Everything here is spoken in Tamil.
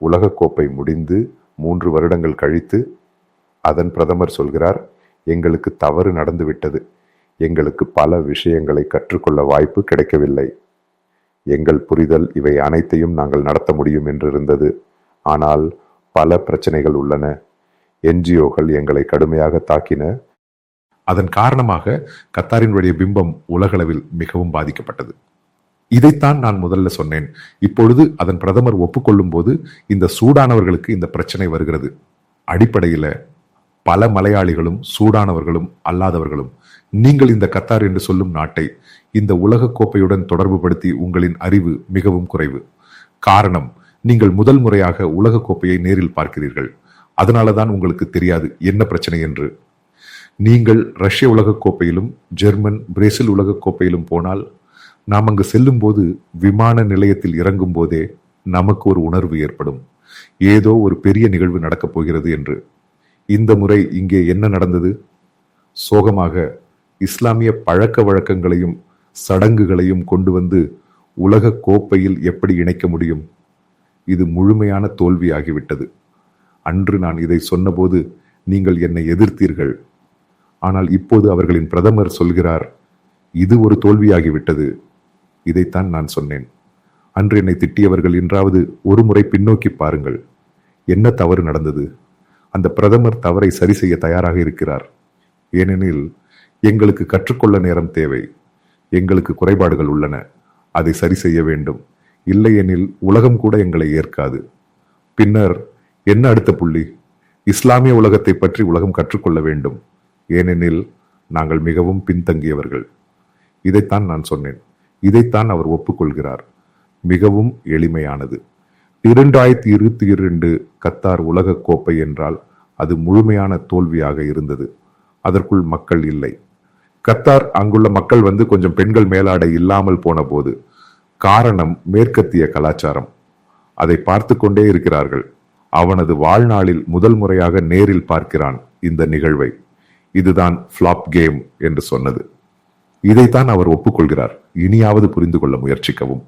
உலகக்கோப்பை முடிந்து மூன்று வருடங்கள் கழித்து அதன் பிரதமர் சொல்கிறார் எங்களுக்கு தவறு நடந்துவிட்டது. எங்களுக்கு பல விஷயங்களை கற்றுக்கொள்ள வாய்ப்பு கிடைக்கவில்லை. எங்கள் புரிதல் இவை அனைத்தையும் நாங்கள் நடத்த முடியும் என்றிருந்தது ஆனால் பல பிரச்சனைகள் உள்ளன. என்ஜிஓக்கள் எங்களை கடுமையாக தாக்கின. அதன் காரணமாக கத்தாரினுடைய பிம்பம் உலகளவில் மிகவும் பாதிக்கப்பட்டது. இதைத்தான் நான் முதல்ல சொன்னேன். இப்பொழுது அதன் பிரதமர் ஒப்புக்கொள்ளும் போது இந்த சூடானவர்களுக்கு இந்த பிரச்சனை வருகிறது. அடிப்படையில் பல மலையாளிகளும் சூடானவர்களும் அல்லாதவர்களும் நீங்கள் இந்த கத்தார் என்று சொல்லும் நாட்டை இந்த உலக கோப்பையுடன் தொடர்பு படுத்தி உங்களின் அறிவு மிகவும் குறைவு. காரணம் நீங்கள் முதல் முறையாக உலக கோப்பையை நேரில் பார்க்கிறீர்கள். அதனால தான் உங்களுக்கு தெரியாது என்ன பிரச்சனை என்று. நீங்கள் ரஷ்ய உலகக் கோப்பையிலும் ஜெர்மன் பிரேசில் உலகக் கோப்பையிலும் போனால் நாம் அங்கு செல்லும்போது விமான நிலையத்தில் இறங்கும் போதே நமக்கு ஒரு உணர்வு ஏற்படும். ஏதோ ஒரு பெரிய நிகழ்வு நடக்கப் போகிறது என்று. இந்த முறை இங்கே என்ன நடந்தது? சோகமாக இஸ்லாமிய பழக்க வழக்கங்களையும் சடங்குகளையும் கொண்டு வந்து உலக கோப்பையில் எப்படி இணைக்க முடியும்? இது முழுமையான தோல்வியாகிவிட்டது அன்று நான் இதை சொன்னபோது நீங்கள் என்னை எதிர்த்தீர்கள். ஆனால் இப்போது அவர்களின் பிரதமர் சொல்கிறார் இது ஒரு தோல்வியாகிவிட்டது. இதைத்தான் நான் சொன்னேன். அன்று என்னை திட்டியவர்கள் என்றாவது ஒரு முறை பின்னோக்கி பாருங்கள். என்ன தவறு நடந்தது? அந்த பிரதமர் தவறை சரி செய்ய தயாராக இருக்கிறார். ஏனெனில் எங்களுக்கு கற்றுக்கொள்ள நேரம் தேவை. எங்களுக்கு குறைபாடுகள் உள்ளன. அதை சரி செய்ய வேண்டும். இல்லையெனில் உலகம் கூட எங்களை ஏற்காது. பின்னர் என்ன அடுத்த புள்ளி? இஸ்லாமிய உலகத்தை பற்றி உலகம் கற்றுக்கொள்ள வேண்டும். ஏனெனில் நாங்கள் மிகவும் பின்தங்கியவர்கள். இதைத்தான் நான் சொன்னேன். இதைத்தான் அவர் ஒப்புக்கொள்கிறார். மிகவும் எளிமையானது. இரண்டாயிரத்தி இருபத்தி இரண்டு கத்தார் உலக கோப்பை என்றால் அது முழுமையான தோல்வியாக இருந்தது. அதற்குள் மக்கள் இல்லை. கத்தார் அங்குள்ள மக்கள் வந்து கொஞ்சம் பெண்கள் மேலாடை இல்லாமல் போன போது காரணம் மேற்கத்திய கலாச்சாரம். அதை பார்த்து கொண்டே இருக்கிறார்கள். அவனது வாழ்நாளில் முதல் முறையாக நேரில் பார்க்கிறான் இந்த நிகழ்வை. இதுதான் ஃப்ளாப் கேம் என்று சொன்னது. இதைத்தான் அவர் ஒப்புக்கொள்கிறார். இனியாவது புரிந்து கொள்ள முயற்சிக்கவும்.